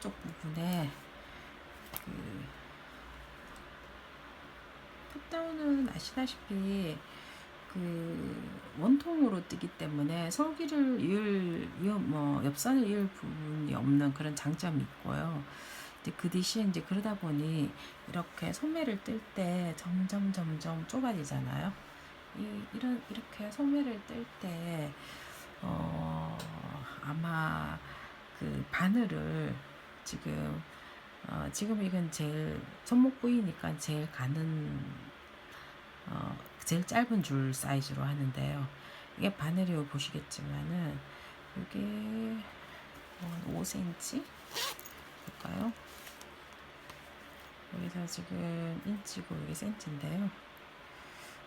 쪽 부분에 그 탑다운은 아시다시피 그 원통으로 뜨기 때문에 설기를 이을 뭐 옆선을 이을 부분이 없는 그런 장점이 있고요. 이제 그 대신 이제 그러다 보니 이렇게 소매를 뜰 때 점점 점점 좁아지잖아요. 이 이런 이렇게 소매를 뜰때 어, 아마 그 바늘을 지금 어, 지금 이건 제일 손목 부위니까 제일 가는 어, 제일 짧은 줄 사이즈로 하는데요. 이게 바늘이 보시겠지만은 이게 뭐 5cm 볼까요? 여기서 지금 인치고 여기 센치인데요.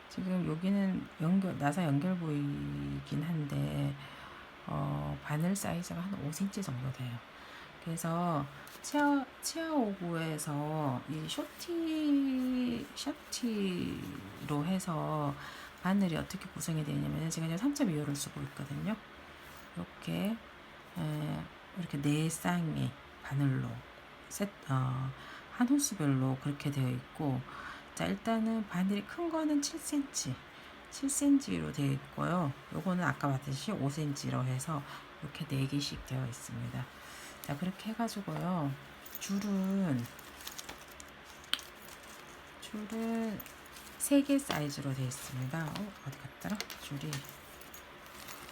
지금 여기는 연결 나사 연결 부위이긴 한데 어, 바늘 사이즈가 한 5cm 정도 돼요. 그래서 치아 치아 오구에서 이 쇼티 샤티로 해서 바늘이 어떻게 구성이 되냐면 제가 이제 3.25를 쓰고 있거든요. 이렇게 에, 이렇게 네 쌍의 바늘로 셋, 어, 한 호수별로 그렇게 되어 있고 자 일단은 바늘이 큰 거는 7cm 7cm로 되어 있고요. 요거는 아까 봤듯이 5cm로 해서 이렇게 4개씩 되어 있습니다. 자 그렇게 해가지고요. 줄은 줄은 3개 사이즈로 되어 있습니다. 어, 어디 갔더라? 줄이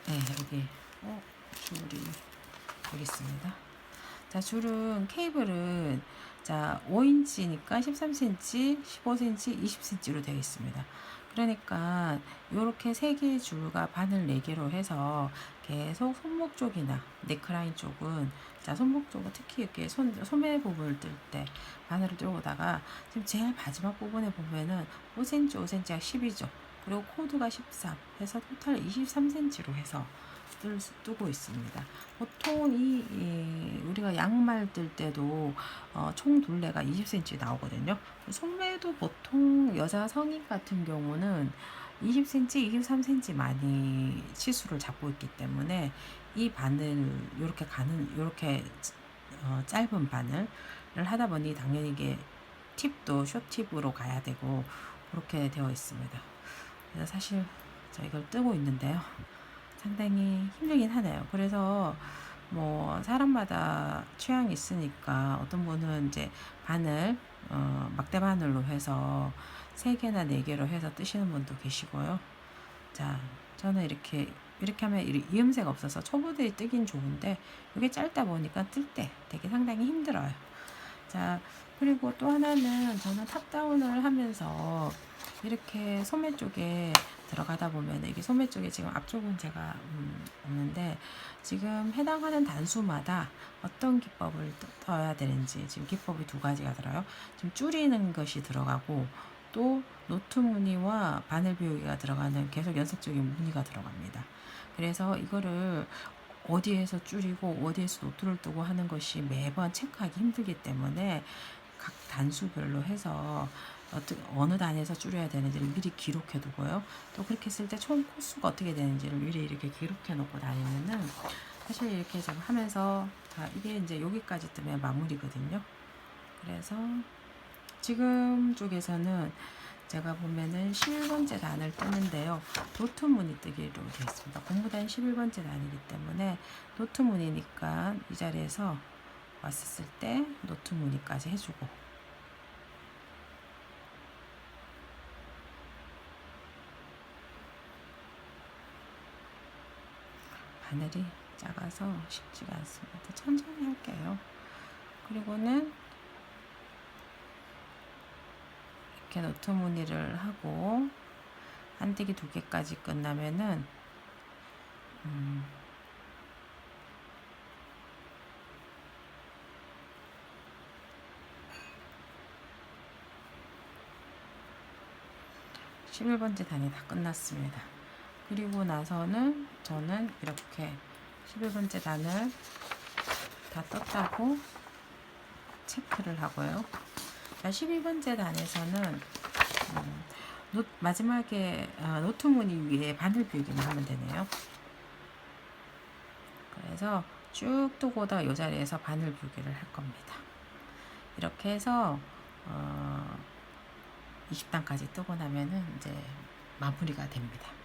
네 여기 어 줄이 여기 있습니다. 자 줄은 케이블은 자 5인치니까 13cm, 15cm, 20cm로 되어 있습니다. 그러니까 이렇게 세 개의 줄과 바늘 네 개로 해서 계속 손목 쪽이나 네크라인 쪽은 자 손목 쪽은 특히 이렇게 손 소매 부분을 뜰 때 바늘을 들고다가 지금 제일 마지막 부분에 보면은 5cm, 5cm가 10이죠. 그리고 코드가 13 해서 토탈 23cm로 해서 뜰, 뜨고 있습니다. 보통 이, 이 우리가 양말 뜰 때도 어, 총 둘레가 20cm 나오거든요. 소매도 보통 여자 성인 같은 경우는 20cm, 23cm 많이 치수를 잡고 있기 때문에 이 바늘 이렇게 가는 이렇게 어, 짧은 바늘을 하다 보니 당연히 이게 팁도 쇼팁으로 가야 되고 그렇게 되어 있습니다. 사실 저 이걸 뜨고 있는데요. 상당히 힘들긴 하네요. 그래서 뭐 사람마다 취향이 있으니까 어떤 분은 이제 바늘 어, 막대 바늘로 해서 세 개나 네 개로 해서 뜨시는 분도 계시고요. 자, 저는 이렇게 이렇게 하면 이- 이음새가 없어서 초보들이 뜨긴 좋은데 이게 짧다 보니까 뜰 때 되게 상당히 힘들어요. 자, 그리고 또 하나는 저는 탑다운을 하면서 이렇게 소매 쪽에 들어가다 보면 이게 소매 쪽에 지금 앞쪽은 제가 음, 없는데 지금 해당하는 단수마다 어떤 기법을 떠- 떠야 되는지 지금 기법이 두 가지가 들어요. 지금 줄이는 것이 들어가고 또 노트 무늬와 바늘 비우기가 들어가는 계속 연속적인 무늬가 들어갑니다. 그래서 이거를 어디에서 줄이고 어디에서 노트를 뜨고 하는 것이 매번 체크하기 힘들기 때문에 각 단수별로 해서 어떻게 어느 단에서 줄여야 되는지를 미리 기록해 두고요. 또 그렇게 했을 때 총 코수가 어떻게 되는지를 미리 이렇게 기록해 놓고 다니면은 사실 이렇게 제가 하면서 자 이게 이제 여기까지 뜨면 마무리거든요. 그래서 지금 쪽에서는 제가 보면은 11번째 단을 뜨는데요. 노트 무늬 뜨기로 되어 있습니다. 공부단 11번째 단이기 때문에 노트 무늬니까 이 자리에서 왔었을 때 노트 무늬까지 해주고 바늘이 작아서 쉽지가 않습니다. 천천히 할게요. 그리고는 이렇게 노트 무늬를 하고 한디기 두 개까지 끝나면은 음, 십일 번째 단이 다 끝났습니다. 그리고 나서는 저는 이렇게 11번째 단을 다 떴다고 체크를 하고요. 자, 12번째 단에서는 음, 노, 마지막에 어, 노트 무늬 위에 바늘 비우기만 하면 되네요. 그래서 쭉 뜨고다 이 자리에서 바늘 불기를 할 겁니다. 이렇게 해서 어, 20단까지 뜨고 나면은 이제 마무리가 됩니다.